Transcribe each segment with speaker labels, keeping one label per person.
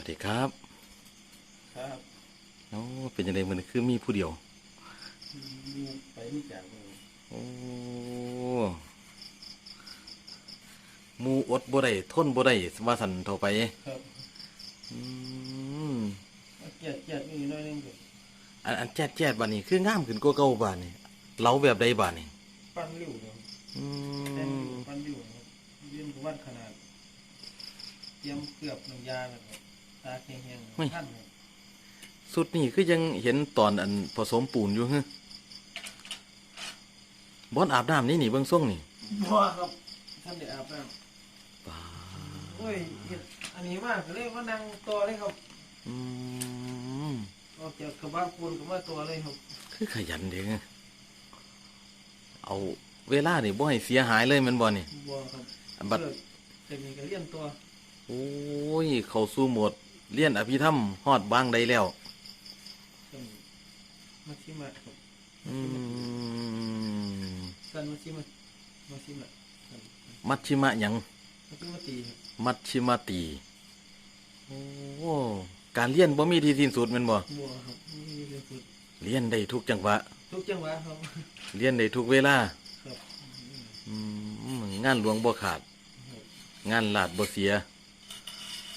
Speaker 1: วัสดีครับ
Speaker 2: ครับ
Speaker 1: โอ้เป็นยังไงมันคือมีผู้เดียว
Speaker 2: มีไปนี่จากเลย
Speaker 1: โอ้หมูอดบ่ได้ทนบ่ได้ว่าสันเท่าไป
Speaker 2: ครับ
Speaker 1: อืม
Speaker 2: เกียดเกียดนี่น้อยนึงก็
Speaker 1: อันอันแจ๊ดแจ๊ดบานนี้คืองามขึ้นกว่าเก่าบานนี้เล้าแบบใดบานนี้
Speaker 2: ปั้นริ้วครับ
Speaker 1: อื
Speaker 2: แท่ง
Speaker 1: ม
Speaker 2: ปั้นริ้วครับเรียนกับวัดขนาด เตรียมเกือบน้ำยาแล้วครับ ตาแข็งๆท่านครับ
Speaker 1: สุดนี่คือยังเห็นตอนอันผสมปูนอยู่ฮะบอนอาบน้ำนี่นี่เบื้องส่งนี่
Speaker 2: บัวครับท่านได้อาบน้
Speaker 1: ป้าำ
Speaker 2: โอ้ยเห็ดอันนี้มากก็เลยมานั่งต่อเลยครับ
Speaker 1: อืม
Speaker 2: ออกจากกระบะปูนก็มาต่อเลยครับ
Speaker 1: คือขยันเด้งเอาเวลานี่บ่ให้เสียหายเลยแมันบ่นี่
Speaker 2: บัวครับ
Speaker 1: อันบัด
Speaker 2: เลิกแต่มีก็เรียนตัว
Speaker 1: โอ้ย เข้าสู่โหมด เรียนอภิธรรมฮอดบางใดแล้ว
Speaker 2: จนมาชิมะครับ
Speaker 1: อืม
Speaker 2: สันมาชิมะมาชิมะสัน
Speaker 1: มัชชิมะหยัง
Speaker 2: มาชิมะตีครับ
Speaker 1: มัชชิมะตีโอ้การเรียนบ่มีที่สิ้นสุดแม่นบ่
Speaker 2: บัวครับนี่เป็นสุด
Speaker 1: เรียนได้ทุกจังหวะ
Speaker 2: ทุกจังหวะครับ
Speaker 1: เรียนได้ทุกเวลา
Speaker 2: ครับ
Speaker 1: อืมงานหลวงบ่ขาด
Speaker 2: ครับ
Speaker 1: งานลาดบ่เสีย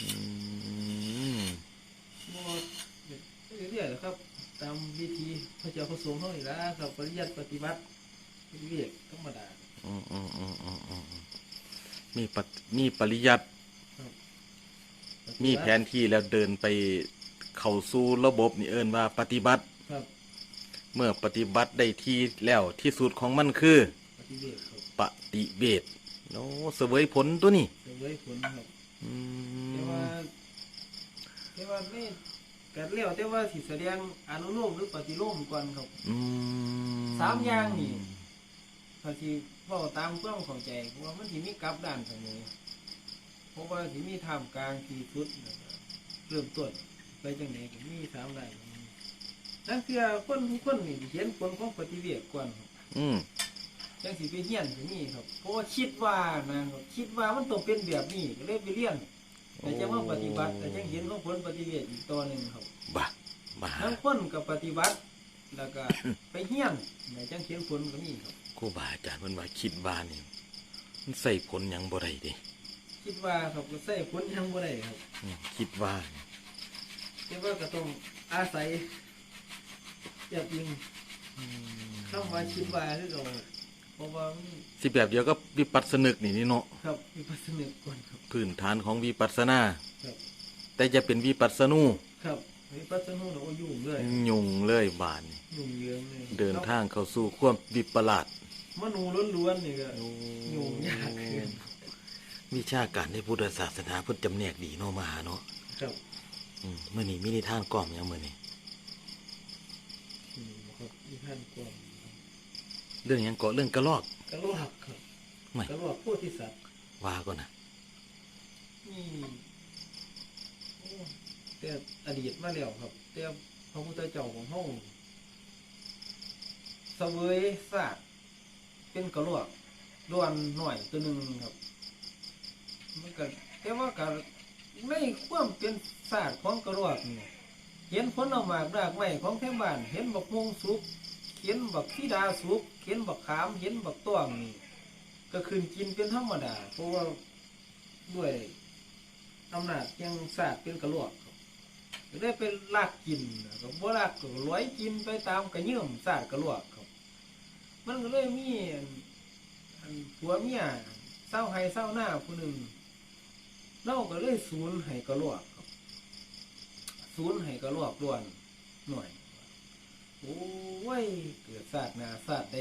Speaker 1: อืม
Speaker 2: บัวเรื่อยๆครับ ตามวิธีพระเจ้าประสงค์เท่านี้ละครับปริยัติปฏิบัติเรียกธรรมดา
Speaker 1: อืมอืมอืมอืมอืมมีปฏิมีปริยัติมีแผนที่แล้วเดินไปเข้าสู่ระบบนี่เอิ้นว่าปฏิบัติ
Speaker 2: ครับ
Speaker 1: เมื่อปฏิบัติได้ที่แล้วที่สุดของมันคือ
Speaker 2: ปฏิเวทครับ
Speaker 1: ปฏิเวทโอ้เสวยผลตัวนี้
Speaker 2: เสวยผลครับ
Speaker 1: อื
Speaker 2: แต่
Speaker 1: ม
Speaker 2: ว่าแต่ว่าไม่ กัดเลี้ยวแต่ว่าสิแสดงอนุโลมหรือปฏิโลมก่อนครับ
Speaker 1: อืม
Speaker 2: สามอย่างนี่ถ้าที่เว้าตามความเข้าใจเพราะว่ามันสิมีกลับด้านเสมอเพราะว่าสิมีท่ามกลางที่สุดแล้วก็เริ่มต้นไปจังไหนก็มีสามด้านนั่นคือคนทุกคนนี่สิเห็นผลของปฏิเวทก่อนครับ
Speaker 1: อืม
Speaker 2: จังสิไปเรียนสิมีครับเพราะว่าคิดว่านะครับคิดว่ามันต้องเป็นแบบนี้ก็เลยไปเรียน แต่จังว่าปฏิบัติแต่จังเห็นของผลปฏิเวทอีกตัวหนึ่งครับ
Speaker 1: บ้าบ้า
Speaker 2: ทั้งคนกับปฏิบัติแล้วก็ไปเฮียนแต่จังเห็นผลก็มีครับ
Speaker 1: ครูบาอาจารย์มันว่าคิดว่านี่มันใส่ผลหยังบ่ได้เดิ
Speaker 2: คิดว่าครับก็ใส่ผลยังบ่ได้ครับ
Speaker 1: คิดว่านี่
Speaker 2: แต่ว่าก็ต้องอาศัยแบบยิงคำว่าคิดว่าคือเราเพราะว่ามัน
Speaker 1: สิแบบเดียวก็วิปัสสนึกนี่นี่เนาะ
Speaker 2: ครับมีพัฒนาก่อนครับ
Speaker 1: พื้นฐานของวิปัสสนา
Speaker 2: ครับ
Speaker 1: แต่จะเป็นวิปัสสนู
Speaker 2: ครับมีพัฒนาเรายุ่งเลย
Speaker 1: ยุ่งเลยบานนี่
Speaker 2: ยุ่งเยืองเลย
Speaker 1: เดินทางเข้าสู่ความวิปลาส
Speaker 2: มโนล้วนๆนี่ก็ยุ่งยากขึ้น
Speaker 1: วิชาการในพุทธศาสนาเพิ่นจำแนกดีเนาะมาหาเนาะ
Speaker 2: ครับ
Speaker 1: อืมมื่อนี้มีนิทานกล่อมหยังมื่อนี้
Speaker 2: อืมครับมีท่านกวน
Speaker 1: เรื่องหยังเกาะเรื่องกระลอก
Speaker 2: กระโลกครับ
Speaker 1: ไม่
Speaker 2: กระโลกโพธิสัตว์
Speaker 1: ว่าก่อนนะ
Speaker 2: นี่โอ้แต่อดีตมาแล้วครับ แต่พระพุทธเจ้าของเฮาเสวยศาสตร์เป็นกระโลกด้วนหน่อยตัวหนึ่งครับมันก็แต่ว่าก็ในความเป็นศาสตร์ของกระโลกนี่เห็นผลเอามากรากไม้ของแท่บ้าน เห็นบักมวงสุกเห็นบักพิดาสุกเห็นบักขาม เห็นบักต้วงนี่ ก็คืนกินเป็นธรรมดา เพราะว่าด้วยอำนาจยังศาสตร์เป็นกระลวกก็ได้เป็นลากกินนะครับว่ลากก็ร้อยกินไปตามกระเยื่อมศาสตร์กระลวกครับ มันก็เลยมีผัวเมียเศร้าให้เศร้าหน้าผู้หนึ่งเล่าก็เลยศูนย์ให้กระลวกครับศูนย์ให้กระลวกล้วนหน่อยโอ้ยเกิดศาสตร์หนาศาสตร์ใด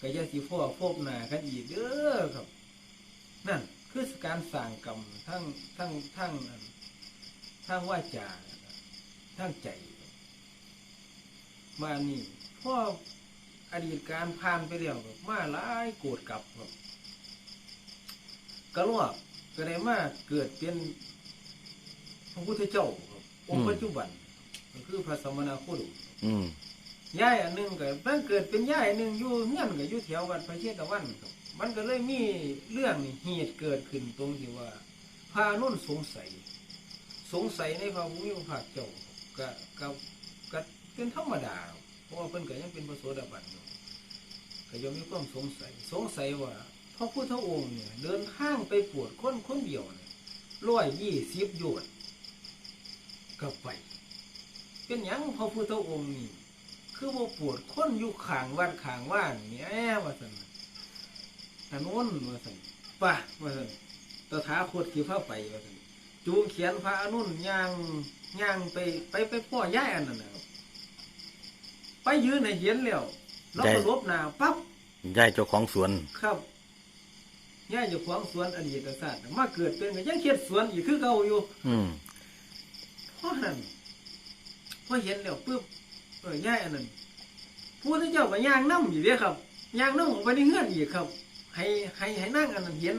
Speaker 2: ก็จะสิพ่อพบหน้ากันอีกเด้อครับ นั่นคือการสั่งกรรมทั้งทั้งทั้งทั้งว่าจาทั้งใจ มานี่พ่ออดีตการผ่านไปแล้วครับมาหลายโกรธกลับครับกระลวกก็ได้มาเกิดเป็นพระพุทธเจ้าองค์ปัจจุบันก็คือพระสมณโคดม
Speaker 1: อืม
Speaker 2: ย่ายอันหนึงก็เพิ่งเกิดเป็นย่ายอันหนึงอยู่เงื่อนก็อยู่แถววัดพระเชตวันครับมันก็เลยมีเรื่องนี่เหตุเกิดขึ้นตรงที่ว่าพานุ่นสงสัย สงสัยในพระภูมิพระภาคเจ้าก็ก็ก็เป็นธรรมดาครับเพราะว่าเพิ่นก็ยังเป็นพระโสดาบันอยู่ก็ยังมีความสงสัย สงสัยว่าพระพุทธองค์เนี่ยเดินทางไปปวดคนคนเดียวเนี่ยร้อยยี่สิบโยชน์ก็ไป เป็นหยังพระพุทธองค์นี่ คือว่าปวดคนอยู่ข้างวัดข้างว่านเนี่ยว่าสันถนนว่าสันป่ะว่าสันตถาคตขี่พาไปว่าสันจูงเขียนพระอนุนย่างย่างไปไปไปพ่อย่ายอันนั้นนะครับไปยืนให้เห็นแล้วแล้วก็
Speaker 1: ได้
Speaker 2: ลบหน้าปั๊บ
Speaker 1: ยายเจ้าของสวน
Speaker 2: ครับย่ายอยู่ขวางสวนอดีตศาสตร์มาเกิดเป็นก็ยังเขียนสวนอีกคือเก่าอยู่
Speaker 1: อืม
Speaker 2: เพราะนั้นพอเห็นแล้วปุ๊บเออย่ายอันนั้นผู้ที่เจ้าก็ย่างน้ำอยู่เด้ครับย่างน้ำออกไปในเฮือนอีกครับ ให้ให้ให้นั่งอันนั้นเห็น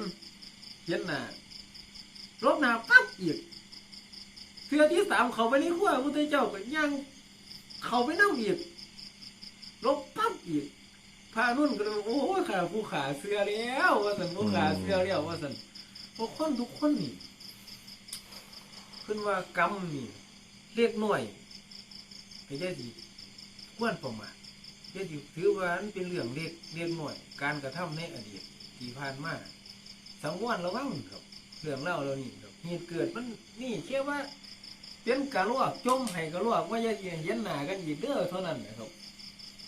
Speaker 2: เห็นหน้ารบหน้าปั๊บอีกเทือที่สามเขาไปในขั้วผู้ที่เจ้าก็ย่างเขาไปน้ำอีกลบปั๊บอีกพานุ่นก็เลยโอ้ขาผู้ขาเสือแล้วว่าสันผู้ขาเสือแล้วว่าสันพราะคนทุกคนนี่ขึ้นว่ากรรมนี่เรียกหน่วยก็จะดี ควรประมาทจะดีถือว่ามันเป็นเรื่องเรียกเรียกหน่วยการกระทำในอดีตที่ผ่านมาสังวรระวังครับเรื่องเล่าเรานี่ครับเหตุเกิดมันนี่เชื่อว่าเป็นกระลวกจมให้กระลวกว่าจะเห็นหนากันอีกเด้อเท่านั้นนะครับ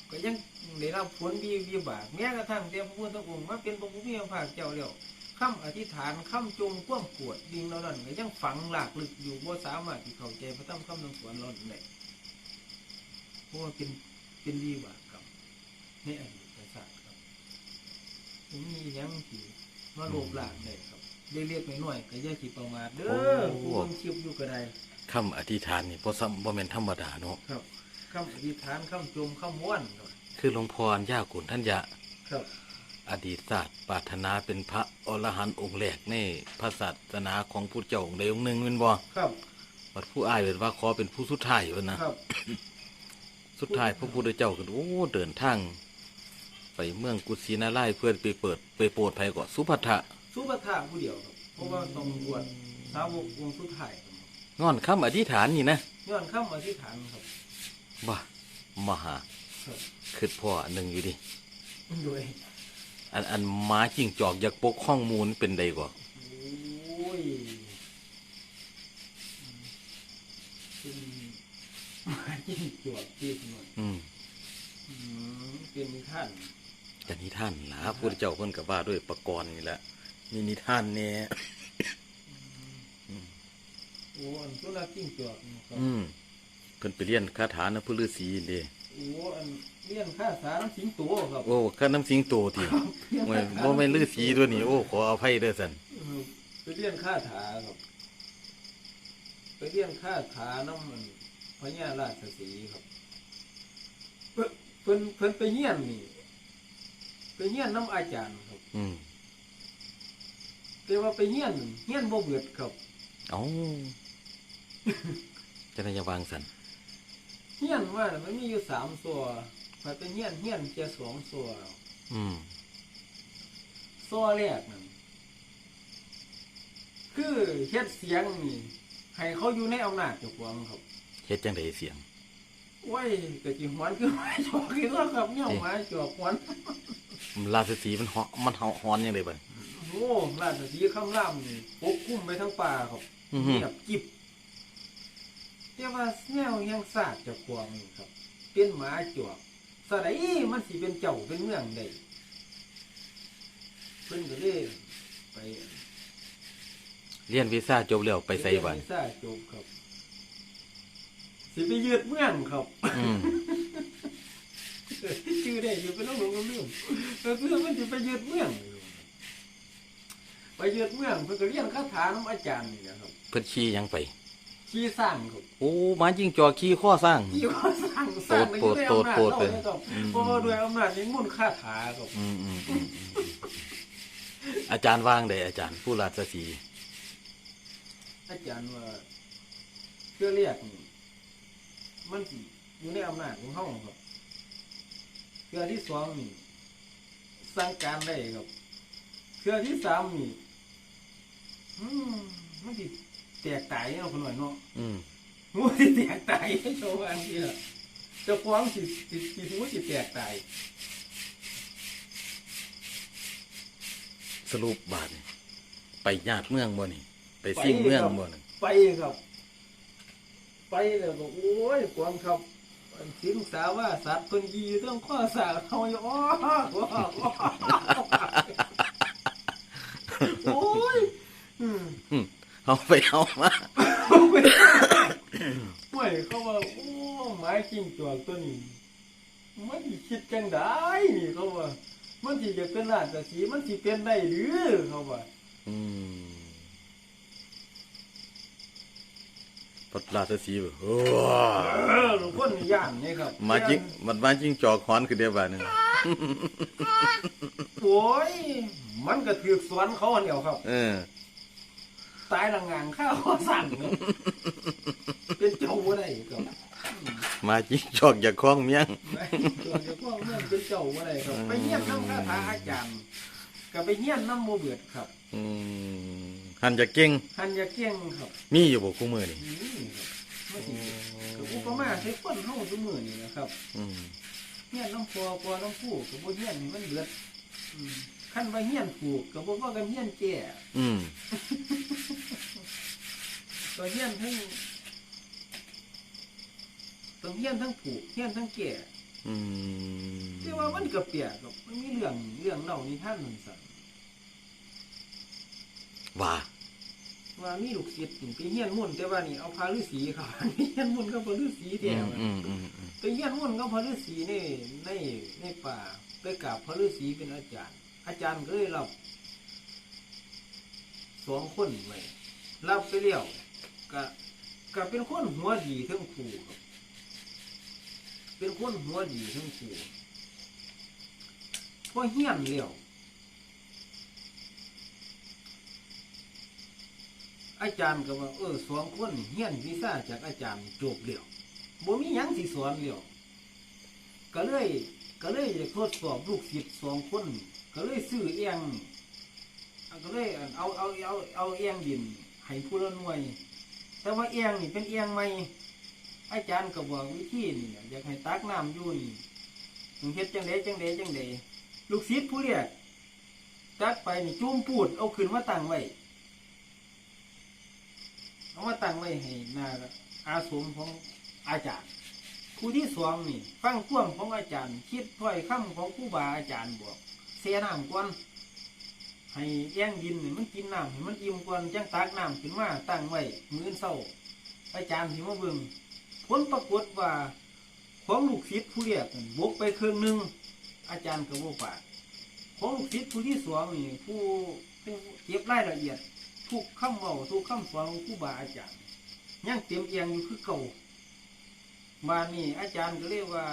Speaker 2: ก็ยังได้รับผลวีวีบากแม้กระทั่งเตียมพระพุทธองค์มาเป็นพระผู้มีพระภาคเจ้าแล้วคำอธิษฐานคำจมความปวดดิ่งเหล่านั้นก็ยังฝังหลากลึกอยู่บ่สามารถที่เข้าใจพระธรรมคำนำสวนเราได้ เพราะว่าเป็นเป็นวีบากกรรมในอดีตศาสตร์ครับบ่มีหยังที่มาโลภลากได้ครับเรียกๆน้อยๆก็อย่าคิดประมาทเด้อผู้เบิ่งคลิปอยู่ก็ได้
Speaker 1: คำอธิษฐานนี่บ่ซ้ำบ่แม่นธรรมดาเนาะ
Speaker 2: ครับคำอธิษฐานคำจมคำม้วนครับ
Speaker 1: คือหลวงพ่ออัญญากุลท่านยะ
Speaker 2: ครับ
Speaker 1: อดีตศาสตร์ปรารถนาเป็นพระอรหันต์องค์แรกในพระศาสนาของพุทธเจ้าองค์ใดองค์หนึ่งแม่นบ่
Speaker 2: ครับ
Speaker 1: บัดผู้อ้ายเป็นว่าขอเป็นผู้สุดท้ายว่านะครับ สุดท้ายพระพุทธเจ้าก็โอ้เดินทาง ไปเมืองกุสินาราชเพื่อไปเปิด ไปโปรดภัยก่อสุภัททะ
Speaker 2: สุภาพผู้เดียวครับเพราะว่าต้องบวชสาวกองค์สุดท้ายครับ
Speaker 1: งอนคำอธิษฐานนี่นะ
Speaker 2: ย้อนข้ามอธิษฐานครับ
Speaker 1: บ่มหา
Speaker 2: ครับ
Speaker 1: คือพ่ออันหนึ่งอยู่ดิ
Speaker 2: โดย
Speaker 1: อันอันหมาจิ้งจอกอยากปกข้องมูลเป็นใดก่อ
Speaker 2: โอ้ยเป็นมา จิ้งจวกจีบหน่อย
Speaker 1: อืม
Speaker 2: อืมเป็นนิท่าน
Speaker 1: แต่นิท่านล่ะพุทธเจ้าเพิ่นก็ว่าด้วยประกรณ์นี่แหละมีนิท่านแน่
Speaker 2: โอ้อันสุนัขจิ้งจวกนะครับ
Speaker 1: อืมเพิ่นไปเรียนคาถานะพุฤาษีเด้
Speaker 2: โอ้อันเลี้ยงข้าสารน้ำสิงโตครับ
Speaker 1: โอ้ข้าน้ำสิงโตติโอ้ยบ่แม่นฤาษีตัวนี้โอ้ขออภัยเด้อซั่น
Speaker 2: เออไปเลี้ยงข้าถาครับไปเลี้ยงข้าถาน้ำมัน พญาราชสีห์ครับเพิ่นเพิ่นเพิ่นไปเฮียนนี่ไปเฮียนน้ำอาจารย์ครับ
Speaker 1: อืม
Speaker 2: แต่ว่าไปเฮียนเฮียนบ่เบิดครับ
Speaker 1: เอ้าจะได้จะวางซั่น
Speaker 2: เฮียนว่ามันมีอยู่สามส่วนพอไปเฮียนเฮียนแค่สองส่วน
Speaker 1: อืม
Speaker 2: ส่วนแรกนั่นคือเฮ็ดเสียงนี่ให้เขาอยู่ในอำนาจเจ้าของครับ
Speaker 1: เฮ็ดจังไดเสียง
Speaker 2: โอ้ยกะจิหวนคือหมาจอกคือว่าครับเนี่ยหมาจอกหวน
Speaker 1: ราชสีห์มันเหาะมันเหาะฮ้อนจังไดบัด
Speaker 2: โอ้ราชสีห์คำรามนี่ปกคลุมไปทั้งป่าครับ
Speaker 1: อือฮึ
Speaker 2: เงียบกิบแต่ว่าแนวยังศาสตร์เจะควงนี่ครับ เป็นหมาจวกสไดมันสิเป็นเจ้าเป็นเมืองใดเพิ่นก็เลยไป
Speaker 1: เรียนวีซ่าจบแล้วไปไสบัด
Speaker 2: เรียนวีซ่าจบครับ สิไปยืดเมืองครับ
Speaker 1: อืม
Speaker 2: ชื่อได้อยู่เป็นน้องหลวงลืมก็คือมันสิไปยืดเมือง ไปยืดเมืองเพิ่นก็เรียนคาถาน้ำอาจารย์นี่นะครับ
Speaker 1: เพิ่นขี่หยังไป
Speaker 2: ขี้สร้างครับ
Speaker 1: โอ้หมาจิ้งจอกขี่ข้อสร้าง
Speaker 2: ที่ว่าสร้างสร้างใน
Speaker 1: โปรด
Speaker 2: ด้วย
Speaker 1: โปรด
Speaker 2: อำนาจ
Speaker 1: โปรด
Speaker 2: เรา
Speaker 1: เลย
Speaker 2: เนี่ยครับ
Speaker 1: อืม
Speaker 2: เพราะว่าด้วยอำนาจนี้มุ่นต์ค่าถาครับ
Speaker 1: อืมอืมอืมอืมอาจารย์ว่างได้อาจารย์ ผู้ราชสีห์
Speaker 2: อาจารย์ว่าเชื่อเรียกนี่ มันสิอยู่ในอำนาจของเฮาครับเชื่อที่สองนี่สั่งการได้ครับเชื่อที่สามนี่อืมมันสิแตกตายเนาะคนหน่อยเนาะ
Speaker 1: อืม
Speaker 2: หูสิแตกตายโชว์อันนี้ล่ะเจ้าของสิสิสิหูสิแตกตาย
Speaker 1: สรุปบาดนี่ไปญาติเมืองบ่นี่ ไปซิ่งเมืองบ่นี่
Speaker 2: ไปครับ ไปแล้วก็โอ้ยกวางครับสิงสาว่าสัตว์เพิ่นยีต้องข้อสาเขาอย่าอ้อโอ้ย
Speaker 1: เอาไปเอามา
Speaker 2: ห่วยเขาว่าโอ้หมายจริงจวกตัวนี้มันคิดจังได้นี่เขาว่า มันสิจะเป็นราชสีมันสิเป็นได้หรือเขาว่า
Speaker 1: อืม พระราชสีห์บ่โอ้
Speaker 2: เออหลวงพ่อนี่ย่านนี่ครับ
Speaker 1: มาจิงมันมาจิงจอกหอนคือเดียวบาดนึง
Speaker 2: โอ้ยมันก็ถือสวนเขาอันเดียวครับ
Speaker 1: เออ
Speaker 2: ตายละงางข้าวขอสั่งครับเป็นเจ้าบ่ได้ครับ
Speaker 1: มาจิงจอกอย่าคล้องเมียง
Speaker 2: ไม่ตัวเจ้าพ่อเมื่อเป็นเจ้าบ่ได้ครับ ไปเฮียนน้ำคาถาอาจารย์ก็ไปเฮียนน้ำโมเบิดครับ
Speaker 1: อืม หันจะเก่ง
Speaker 2: หันยาเกี้ยงครับ
Speaker 1: มีอยู่บ่คู่มือนี่
Speaker 2: นี่ครับไม่ถึงกับอุปมาใช้คนเฮาทุกมื้อนี่นะครับ
Speaker 1: อืม
Speaker 2: เฮียนน้ำพอพอน้ำผู้กับบ่เฮียนนี่มันเบิดอืมคันว่าเฮียนผูกกับบ่ว่ากันเฮียนแก่
Speaker 1: อืม
Speaker 2: ตัวเฮียนทั้งตัวเฮียนทั้งผูกเฮียนทั้งแก่
Speaker 1: อืม
Speaker 2: แต่ว่ามันก็เปียกกับมันมีเรื่องเรื่องเล่านิทานมันสั่น
Speaker 1: ว่า
Speaker 2: ว่ามีลูกศิษย์นี่ไปเฮียนมุ่นต์แต่ว่านี่เอาพาฤาษีเขาเฮียนมุ่นต์ก็พาฤาษี
Speaker 1: อื
Speaker 2: แท้
Speaker 1: ม
Speaker 2: ว่ะ
Speaker 1: อืมอืมอืม
Speaker 2: ไปเฮียนมุ่นต์ก็พาฤาษีในในในป่าไปกราบพระฤาษีเป็นอาจารย์ อาจารย์ก็เลยรับสองคนไว้รับไปเลี้ยวก็ก็เป็นคนหัวดีทั้งคู่ครับเป็นคนหัวดีทั้งคู่พอเฮียนเลี้ยว อาจารย์ก็ว่าเออสองคนนี่เฮียนวิชาจากอาจารย์จบเลี้ยวบ่มีหยังสิสอนเลี้ยวก็เลยก็เลยอยากทดสอบลูกศิษย์สองคน ก็เลยซื้อเอียงก็เลยเอาเอาเอาเอาเอียงดินให้ผู้ละหน่วย แต่ว่าเอียงนี่เป็นเอียงใหม่อาจารย์ก็บอกวิธีนี่อยากให้ตักน้ำยู่นมึงเฮ็ดจังไดจังไดจังไดลูกศิษย์ผู้เรียกตักไปนี่จุ่มปูดเอาขึ้นมาตั้งไว้ เอามาตั้งไว้ให้หน้าอาสมของอาจารย์ ผู้ที่สองนี่ ฟังความของอาจารย์ คิดถ้อยคำของครูบาอาจารย์บอกเสียน้ำก่อนให้แย่งดินนี่มันกินน้ำให้มันอิ่มก่อนจังตักน้ำขึ้นมาตั้งไว้มื้อเศร้าอาจารย์ที่มาเบิ่งผลปรากฏว่าของลูกศิษย์ผู้เรียกนั่นบกไปครึ่งหนึ่งอาจารย์ก็บ่ปากของลูกศิษย์ผู้ที่สองนี่ผู้เก็บรายละเอียด ทุกคำเว้าทุกคำสอนของครูบาอาจารย์ยังเตรียมเอียงอยู่คือเก่ามานี่อาจารย์ก็เรียกว่า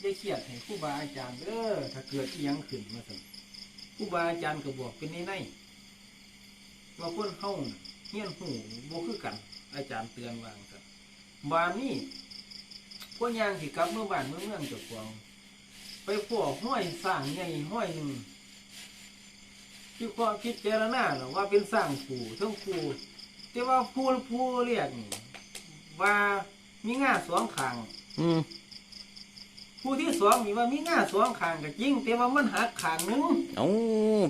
Speaker 2: ได้เครียดให้ครูบาอาจารย์เด้อถ้าเกิดเอียงขึ้นมาสั่นครูบาอาจารย์ก็บอกเป็นในในว่าคนเฮาน่เฮี้ยนหูบ่คือกัน อาจารย์เตือนวางซั่นบานนี่พวกยางสิกลับเมื่อบ้านเมื่อเมืองเจ้าของไปพวกห้อยสร้างใหญ่ห้อยหนึ่ง ความคิดเจรณาหรอว่าเป็นสร้างผูทั้งผูแต่ว่าผู้ผู้เรียกนี่ว่ามีง่าสองขาง
Speaker 1: อืม
Speaker 2: ผู้ที่สองนี่ว่ามีง่าสองขางก็จริงแต่ว่ามันหักขางหนึง
Speaker 1: เอา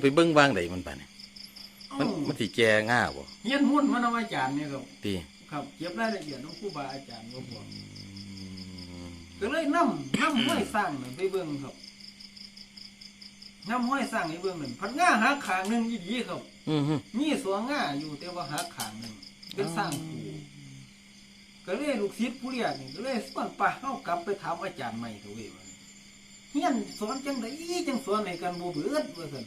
Speaker 1: ไปเบิ่งวางไดมันปานนี่มัน
Speaker 2: เอ้า
Speaker 1: มันสิแก่ง่าบ่
Speaker 2: เฮียนมุ่นมันเอาอาจารย์เนี่ยครับ
Speaker 1: ติ
Speaker 2: ครับเก็บรายละเอียดของครูบาอาจารย์ก็บอก
Speaker 1: อืม
Speaker 2: ก็เลยนำนำห้อยสร้างนั่นไปเบิ่งครับ นำห้อยสร้างให้เบิ่งนั่นพัดง่าหักขางหนึงอีดีครับ
Speaker 1: อืมฮึ
Speaker 2: มีสวงง่าอยู่แต่ว่าหักขางหนึงเป็นสร้างผูก็เลยลูกศิษย์ผู้เรียกนี่ก็เลยส่วนป่าเข้ากลับไปถามอาจารย์ใหม่ตัวเองว่าเฮียนสอนจังไดจังสอนในกันบ่เบิดว่าซั่น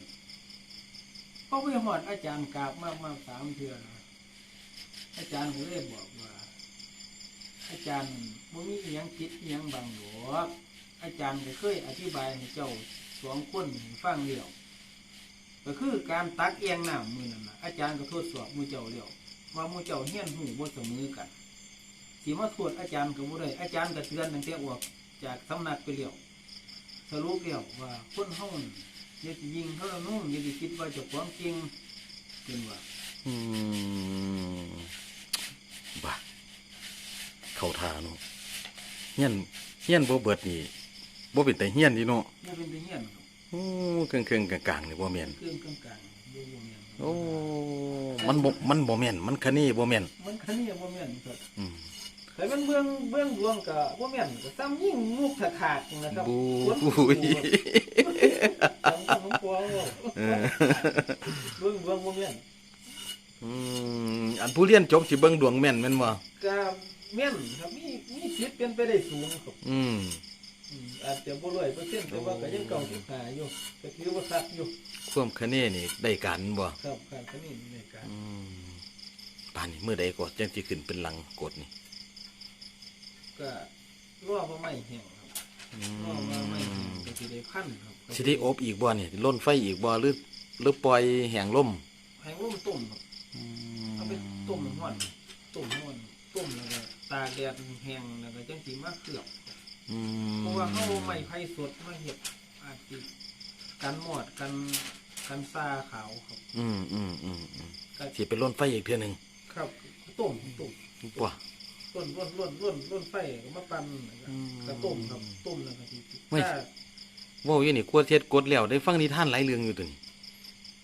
Speaker 2: พอไปหอดอาจารย์กราบมากมาสามเทื่อนะอาจารย์ก็เลยบอกว่า อาจารย์บ่มีอิหยังคิดอิหยังบังหรอกอาจารย์ก็เคยอธิบายให้เจ้า สองคนฟังเดียวก็คือการตักเอียงน้ำมือนั่นน่ะอาจารย์ก็ทดสอบมือเจ้าเดียวว่ามือเจ้าเฮี้ยนหูบ่เสมอกันสีมาทวดอาจารย์ก็บ่ได้อาจารย์ก็เตือนตั้งแต่ออกจากสำนักไปเลี้ยวสรุปแล้วว่าคนเฮานี่อย่าสิยิงเท่านุ่งย่าสิคิดว่าจะความจริงเป็นว่า
Speaker 1: อืมบ้าเข้าทาเนาะเฮียนเฮียนบ่เบิดนี่ บ่เป็นแต่เฮียนนี่เนาะ
Speaker 2: บ่เป็นตะเฮียนครับ
Speaker 1: โอ้เครื่องเครื่องๆกลางๆนี่บ่แม่น
Speaker 2: เครื่องกลางๆบ่บ่แม่นครับ
Speaker 1: โอ้มันบ่มันบ่แม่นมันคะเนบ่แม่น
Speaker 2: มันคันนี้บ่แม่นครับ
Speaker 1: อืม
Speaker 2: แต่มันเบื้องเบื้องดวงก็บ่แม่นก็ซ้ำยิ่งมุกถาดๆนะครับ
Speaker 1: บู
Speaker 2: สวน
Speaker 1: อุ้ย
Speaker 2: ซ้ำของปวง
Speaker 1: เออ
Speaker 2: เบื้องดวงบ่แม่น
Speaker 1: อืมอันผู้เรียนจบสิเบิ่งดวงแม่นแม่นบ่
Speaker 2: ก็แม่นครับมีมีสิทธิ์เป็นไปได้สูงครับ
Speaker 1: อืม
Speaker 2: อืมอาจจะบ่ร้อยเปอร์เซ็นต์แต่ว่าก็ยังเก่าที่หาอยู่ก็ถือว่าคักอยู่
Speaker 1: ความคะเนนี่ได้การบ่
Speaker 2: ครับคันคันนี้ในการ
Speaker 1: อืมป่านนี้มื้อใดก็จังสิขึ้นเป็นหลังกดนี่
Speaker 2: ก็รอว่าไม่แห้งครับ
Speaker 1: อื
Speaker 2: รอว่าไม่แห้ง
Speaker 1: ม
Speaker 2: ก็สิได้พันครับ
Speaker 1: สิได้อบอีกบ่นี่ล่นไฟอีกบ่หรือหรือปล่อยแห้งลม
Speaker 2: ให้ร่มต้มครับเอาไปต้มห้อนต้มห้อนต้มแล้วก็ตากแดดแห้งแล้วก็จังสิมาเกลือบ
Speaker 1: อืม
Speaker 2: เพราะว่าเฮาไม้ไผ่สดมาเฮ็ดอาจสิกันหมอดกันกันซาขาวครับ
Speaker 1: อืมอืมอืมอืม
Speaker 2: ก็
Speaker 1: สิไปล่นไฟอีกเทื่อหนึง
Speaker 2: ครับต้มต้ม
Speaker 1: บ่
Speaker 2: ต้นร่วนร่วนร่วนร่วนไฟก็มาปั่นแล้วก็
Speaker 1: อืม
Speaker 2: ก็ต้มครับต้มแล้วก็สิ
Speaker 1: ไม่
Speaker 2: ถ้า
Speaker 1: เว้าอยู่นี่กลัวเฮ็ดกดแล้วได้ฟังนิทานหลายเรื่องอยู่ตัวนี้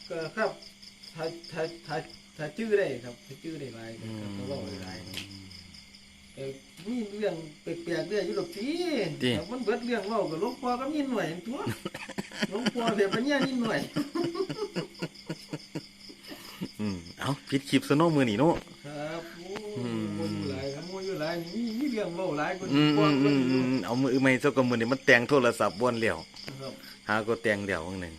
Speaker 2: ก็ครับถ้าถ้าถ้าถ้าชื่อได้ครับถ้าชื่อได้หลายก็ก็ก็เว้าได้หลายครับ เอ่อมีเรื่องแปลกๆเรื่องอยู่ดอกติ แต่มันเบิดเรื่องเว้าก็หลวงพ่อก็มีหน่วยอันตัวหลวงพ่อเดี๋ยวปัญญานี่หน่วย
Speaker 1: อืมเอ้าปิดคลิปซะเนาะมื้อนี้เนาะ
Speaker 2: ครับโอ้
Speaker 1: อืม
Speaker 2: โหอยู่หลายครับโอ้อยู่หลายนี่มีมีเรื่องเว้าหลายกว่า
Speaker 1: อื
Speaker 2: นี้
Speaker 1: ม
Speaker 2: ก
Speaker 1: อื
Speaker 2: ว่าม
Speaker 1: อืม
Speaker 2: อ
Speaker 1: อื
Speaker 2: ยู่
Speaker 1: มเอามือใหม่ซะก็มื้อนี้มันแต่งโทรศัพท์บ่นแล้ว
Speaker 2: ครับ
Speaker 1: หาก็แต่งแล้วอันหนึง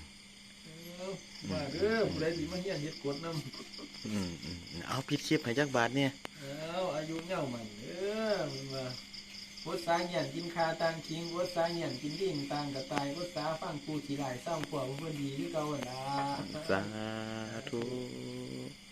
Speaker 2: เอามาเด้อผู้ใดสิมาเฮียนเฮ็ดกฎนำ
Speaker 1: อืมอืมเอาปิดคลิปให้จักบาทเนี่ย
Speaker 2: เอาอายุเงาใหม่เด้อมันว่า วดสาเหียนกินคาต่างคิงวดสาเหียนกินดิ่งต่างกระตายวดสาฟังปูสีหลายเศร้าขวบเพื่อนดีที่เก่าหนล่ะ
Speaker 1: สาธุ